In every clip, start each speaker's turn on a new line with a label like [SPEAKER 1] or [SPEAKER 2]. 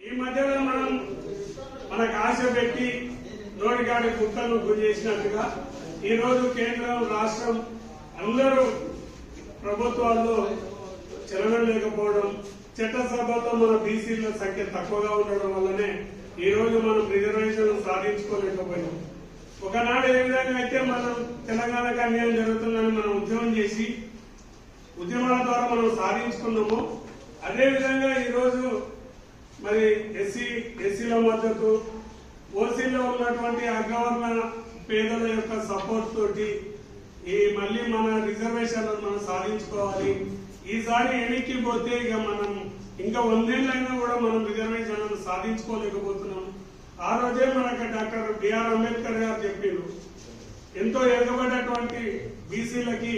[SPEAKER 1] ఈ మధ్యలో మనం మనకు ఆశ పెట్టి నోటికాడి కుక్కలను గురి చేసినట్టుగా ఈరోజు కేంద్రం రాష్ట్రం అందరూ ప్రభుత్వాల్లో చలనం లేకపోవడం చట్టసభల్లో మన బీసీల సంఖ్య తక్కువగా ఉండడం వల్లనే ఈరోజు మనం రిజర్వేషన్ సాధించుకోలేకపోయాం. ఒకనాడు ఏ విధంగా అయితే మనం తెలంగాణకు అన్యాయం జరుగుతుందని మనం ఉద్యమం చేసి ఉద్యమాల ద్వారా మనం సాధించుకున్నాము అదేవిధంగా ఈరోజు మరి ఎస్సీ ఎస్సీల మద్దతు ఓసీలో ఉన్నటువంటి అగ్రవర్ణ పేదల యొక్క సపోర్ట్ తోటి ఈ మళ్ళీ మన రిజర్వేషన్లను మనం సాధించుకోవాలి. ఈసారి ఎన్నికి పోతే ఇక మనం ఇంకా వందేళ్ళైనా కూడా మనం రిజర్వేషన్లను సాధించుకోలేకపోతున్నాం. ఆ రోజే మనకు డాక్టర్ బిఆర్ అంబేద్కర్ గారు చెప్పారు ఎంతో ఎదగబడినటువంటి బీసీలకి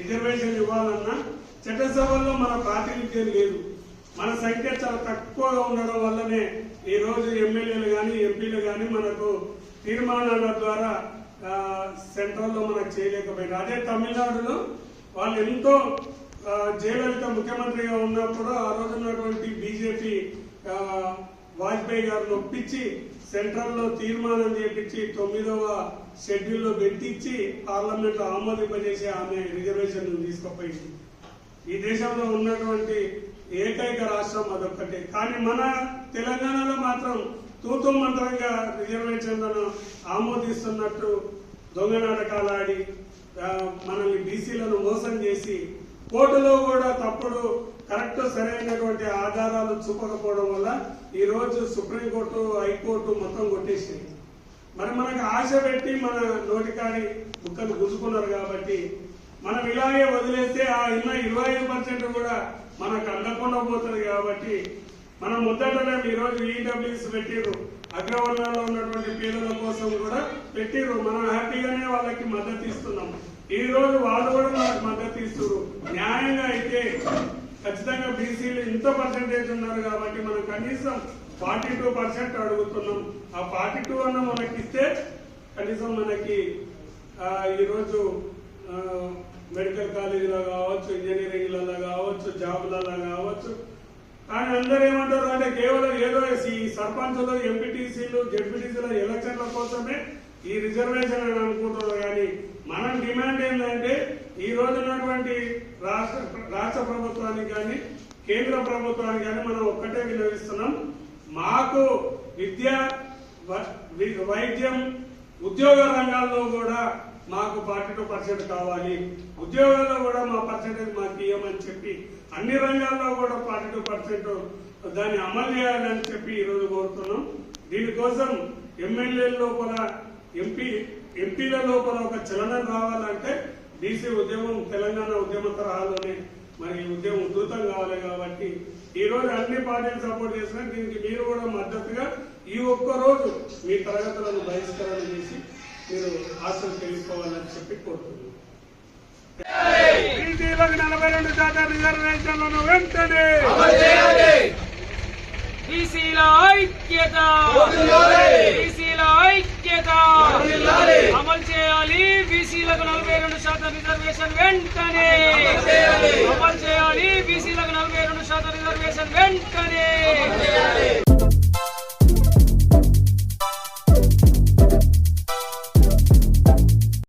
[SPEAKER 1] రిజర్వేషన్ ఇవ్వాలన్నా చట్టసభల్లో మన ప్రాతినిధ్యం లేదు. మన సంఖ్య చాలా తక్కువగా ఉండడం వల్లనే ఈ రోజు ఎమ్మెల్యేలు కానీ ఎంపీలు కానీ మనకు తీర్మానాల ద్వారా సెంట్రల్లో మనకు చేయలేకపోయింది అదే తమిళనాడులో వాళ్ళు ఎంతో జయలలిత ముఖ్యమంత్రిగా ఉన్నప్పుడు ఆ రోజు ఉన్నటువంటి బీజేపీ వాజ్పేయి గారు నొప్పించి సెంట్రల్లో తీర్మానం చేపించి తొమ్మిదవ షెడ్యూల్లో పెట్టించి పార్లమెంట్లో ఆమోదింపజేసి ఆమె రిజర్వేషన్ తీసుకుపోయింది. ఈ దేశంలో ఉన్నటువంటి ఏకైక రాష్ట్రం అదొక్కటే. కానీ మన తెలంగాణలో మాత్రం తూతు మంత్రంగా రిజర్వేషన్లను ఆమోదిస్తున్నట్టు దొంగ నాటకాలు ఆడి మనల్ని బీసీలను మోసం చేసి కోర్టులో కూడా తప్పుడు కరెక్ట్ సరైనటువంటి ఆధారాలు చూపకపోవడం వల్ల ఈరోజు సుప్రీంకోర్టు హైకోర్టు మొత్తం కొట్టేసింది. మరి మనకు ఆశ పెట్టి మన నోటికాడి బుక్కలు గుంజుకున్నారు కాబట్టి మనం ఇలాగే వదిలేస్తే ఆ ఇన్న ఇరవై ఐదు పర్సెంట్ కూడా మనకు అందకుండా పోతుంది కాబట్టి మనం ముద్దటనే ఈ రోజు ఈడబ్ల్యూఎస్ పెట్టిర్రు. అగ్రవర్ణాల్లో ఉన్నటువంటి పేదల కోసం కూడా పెట్టిర్రు. మనం హ్యాపీగానే వాళ్ళకి మద్దతు ఇస్తున్నాం. ఈ రోజు వాళ్ళు కూడా మనకు మద్దతు ఇస్తున్నారు న్యాయంగా అయితే ఖచ్చితంగా బీసీలు ఇంత పర్సెంటేజ్ ఉన్నారు కాబట్టి మనం కనీసం ఫార్టీ టూ పర్సెంట్ అడుగుతున్నాం. ఆ ఫార్టీ టూ అన్న మనకి ఇస్తే కనీసం మనకి ఈరోజు మెడికల్ కాలేజీలో కావచ్చు ఇంజనీరింగ్లలో కావచ్చు జాబ్లలో కావచ్చు. కానీ అందరూ ఏమంటారు అంటే కేవలం ఏదో ఈ సర్పంచ్లు ఎంపీటీసీలు జడ్పీటీసీల ఎలక్షన్ల కోసమే ఈ రిజర్వేషన్ అని అనుకుంటున్నారు. కానీ మనం డిమాండ్ ఏంటంటే ఈ రోజు ఉన్నటువంటి రాష్ట్ర రాష్ట్ర ప్రభుత్వానికి కానీ కేంద్ర ప్రభుత్వానికి కానీ మనం ఒక్కటే వినియోగిస్తున్నాం మాకు విద్య వైద్యం ఉద్యోగ రంగాల్లో కూడా మాకు ఫార్టీ టూ పర్సెంట్ కావాలి. ఉద్యోగాల్లో కూడా మా పర్సెంటేజ్ మాకు ఇవ్వమని చెప్పి అన్ని రంగాల్లో కూడా ఫార్టీ టూ పర్సెంట్ దాన్ని అమలు చేయాలని చెప్పి ఈరోజు కోరుతున్నాం. దీనికోసం ఎమ్మెల్యే లోపల ఎంపీ ఎంపీల లోపల ఒక చలనం రావాలంటే బీసీ ఉద్యమం తెలంగాణ ఉద్యమ తరహాలోనే మరి ఉద్యమం ఉధృతం కావాలి కాబట్టి ఈ రోజు అన్ని పార్టీలు సపోర్ట్ చేసినా దీనికి మీరు కూడా మద్దతుగా ఈ ఒక్క రోజు మీ తరగతులను బహిష్కరణ చేసి మీరు ఆశలు తెలుసుకోవాలని చెప్పి కోరుతున్నాను. బీసీలకు నలభై రెండు శాతం రిజర్వేషన్లను వెంటనే
[SPEAKER 2] బీసీల ఐక్యత! బీసీల ఐక్యత! అమలు చేయాలి. బీసీలకు నలభై రెండు శాతం రిజర్వేషన్ వెంటనే. అమలు చేయాలి. బీసీలకు నలభై రెండు శాతం రిజర్వేషన్ వెంటనే.